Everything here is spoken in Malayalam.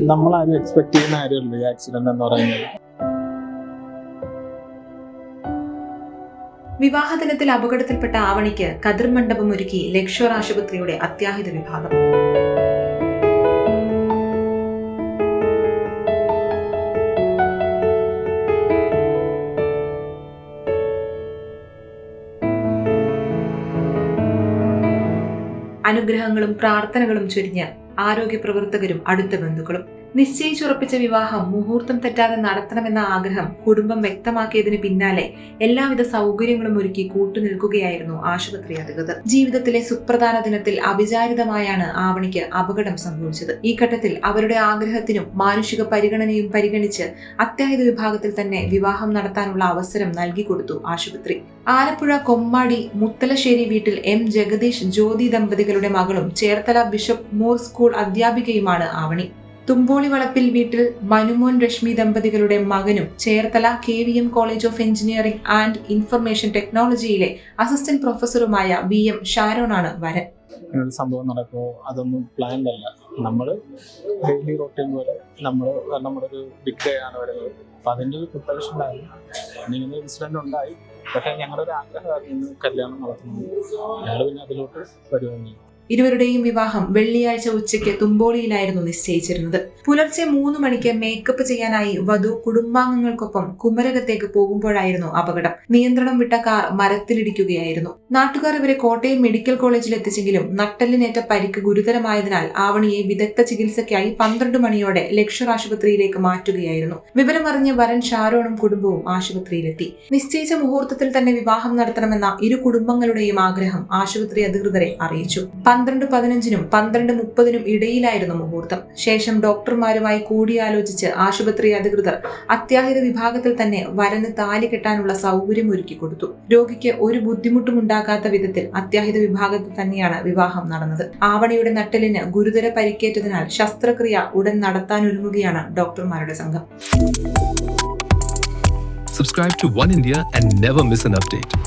നമ്മളാരും എക്സ്പെക്ട് ചെയ്യുന്ന കാര്യമല്ല ഈ ആക്സിഡന്റ് എന്ന് പറയുന്നത്. വിവാഹ ദിനത്തിൽ അപകടത്തിൽപ്പെട്ട ആവണിക്ക് കതിർ മണ്ഡപം ഒരുക്കി ലക്ഷോർ ആശുപത്രിയുടെ അത്യാഹിത വിഭാഗം. അനുഗ്രഹങ്ങളും പ്രാർത്ഥനകളും ചൊരിഞ്ഞ് ആരോഗ്യ പ്രവർത്തകരും അടുത്ത ബന്ധുക്കളും നിശ്ചയിച്ചുറപ്പിച്ച വിവാഹം മുഹൂർത്തം തെറ്റാതെ നടത്തണമെന്ന ആഗ്രഹം കുടുംബം വ്യക്തമാക്കിയതിന് പിന്നാലെ എല്ലാവിധ സൗകര്യങ്ങളും ഒരുക്കി കൂട്ടുനിൽക്കുകയായിരുന്നു ആശുപത്രി അധികൃതർ. ജീവിതത്തിലെ സുപ്രധാന ദിനത്തിൽ അവിചാരിതമായാണ് ആവണിക്ക് അപകടം സംഭവിച്ചത്. ഈ ഘട്ടത്തിൽ അവരുടെ ആഗ്രഹത്തിനും മാനുഷിക പരിഗണനയും പരിഗണിച്ച് അത്യാഹിത വിഭാഗത്തിൽ തന്നെ വിവാഹം നടത്താനുള്ള അവസരം നൽകിക്കൊടുത്തു ആശുപത്രി. ആലപ്പുഴ കൊമ്മാടി മുത്തലശ്ശേരി വീട്ടിൽ എം ജഗദീഷ് ജ്യോതി ദമ്പതികളുടെ മകളും ചേർത്തല ബിഷപ്പ് മോർ സ്കൂൾ അധ്യാപികയുമാണ് ആവണി. തുമ്പോളി വളപ്പിൽ വീട്ടിൽ മനുമോൻ രശ്മി ദമ്പതികളുടെ മകനും Cherthala K V M college of engineering and information ടെക്നോളജിയിലെ assistant പ്രൊഫസറുമായ വി എം ഷാരോണാണ് വരൻ. ഇങ്ങനൊരു സംഭവം നടക്കുമോ അതൊന്നും പ്ലാൻഡ് അല്ല. നമ്മൾ ഡെയിലി റൊട്ടീൻ പോലെ നമ്മൾ നമ്മുടെ ഒരു ബിഗ് ഡേ ആണ് വരുന്നത്. അപ്പൊ അതിന്റെ ഒരു പ്രിപ്പറേഷൻ ഉണ്ടായിരുന്നു. ഇങ്ങനെ ഇൻസിഡന്റ് ഉണ്ടായി. പക്ഷെ ഞങ്ങളുടെ ഒരു ആഗ്രഹമായിരുന്നു കല്യാണം നടത്തുന്നത് ഞങ്ങൾ പിന്നെ അതിലോട്ട് വരുവാണ് ഇരുവരുടെയും വിവാഹം വെള്ളിയാഴ്ച ഉച്ചയ്ക്ക് തുമ്പോളിയിലായിരുന്നു നിശ്ചയിച്ചിരുന്നത്. പുലർച്ചെ മൂന്ന് മണിക്ക് മേക്കപ്പ് ചെയ്യാനായി വധു കുടുംബാംഗങ്ങൾക്കൊപ്പം കുമരകത്തേക്ക് പോകുമ്പോഴായിരുന്നു അപകടം. നിയന്ത്രണം വിട്ട കാർ മരത്തിലിടിക്കുകയായിരുന്നു. നാട്ടുകാർ ഇവരെ കോട്ടയം മെഡിക്കൽ കോളേജിൽ എത്തിച്ചെങ്കിലും നട്ടലിനേറ്റ പരിക്ക് ഗുരുതരമായതിനാൽ ആവണിയെ വിദഗ്ധ ചികിത്സയ്ക്കായി പന്ത്രണ്ട് മണിയോടെ ലക്ഷർ ആശുപത്രിയിലേക്ക് മാറ്റുകയായിരുന്നു. വിവരമറിഞ്ഞ് വരൻ ഷാരോണും കുടുംബവും ആശുപത്രിയിലെത്തി. നിശ്ചയിച്ച മുഹൂർത്തത്തിൽ തന്നെ വിവാഹം നടത്തണമെന്ന ഇരു കുടുംബങ്ങളുടെയും ആഗ്രഹം ആശുപത്രി അധികൃതരെ അറിയിച്ചു. പന്ത്രണ്ട് പതിനഞ്ചിനും പന്ത്രണ്ട് മുപ്പതിനും ഇടയിലായിരുന്നു മുഹൂർത്തം. ശേഷം ഡോക്ടർമാരുമായി കൂടിയാലോചിച്ച് ആശുപത്രി അധികൃതർ അത്യാഹിത വിഭാഗത്തിൽ തന്നെ വരന് താലി കെട്ടാനുള്ള സൗകര്യം ഒരുക്കി കൊടുത്തു. രോഗിക്ക് ഒരു ബുദ്ധിമുട്ടും ഉണ്ടാകാത്ത വിധത്തിൽ അത്യാഹിത വിഭാഗത്തിൽ തന്നെയാണ് വിവാഹം നടന്നത്. ആവണിയുടെ നട്ടലിന് ഗുരുതര പരിക്കേറ്റതിനാൽ ശസ്ത്രക്രിയ ഉടൻ നടത്താനൊരുങ്ങുകയാണ് ഡോക്ടർമാരുടെ സംഘം. Subscribe to Oneindia and never miss an update.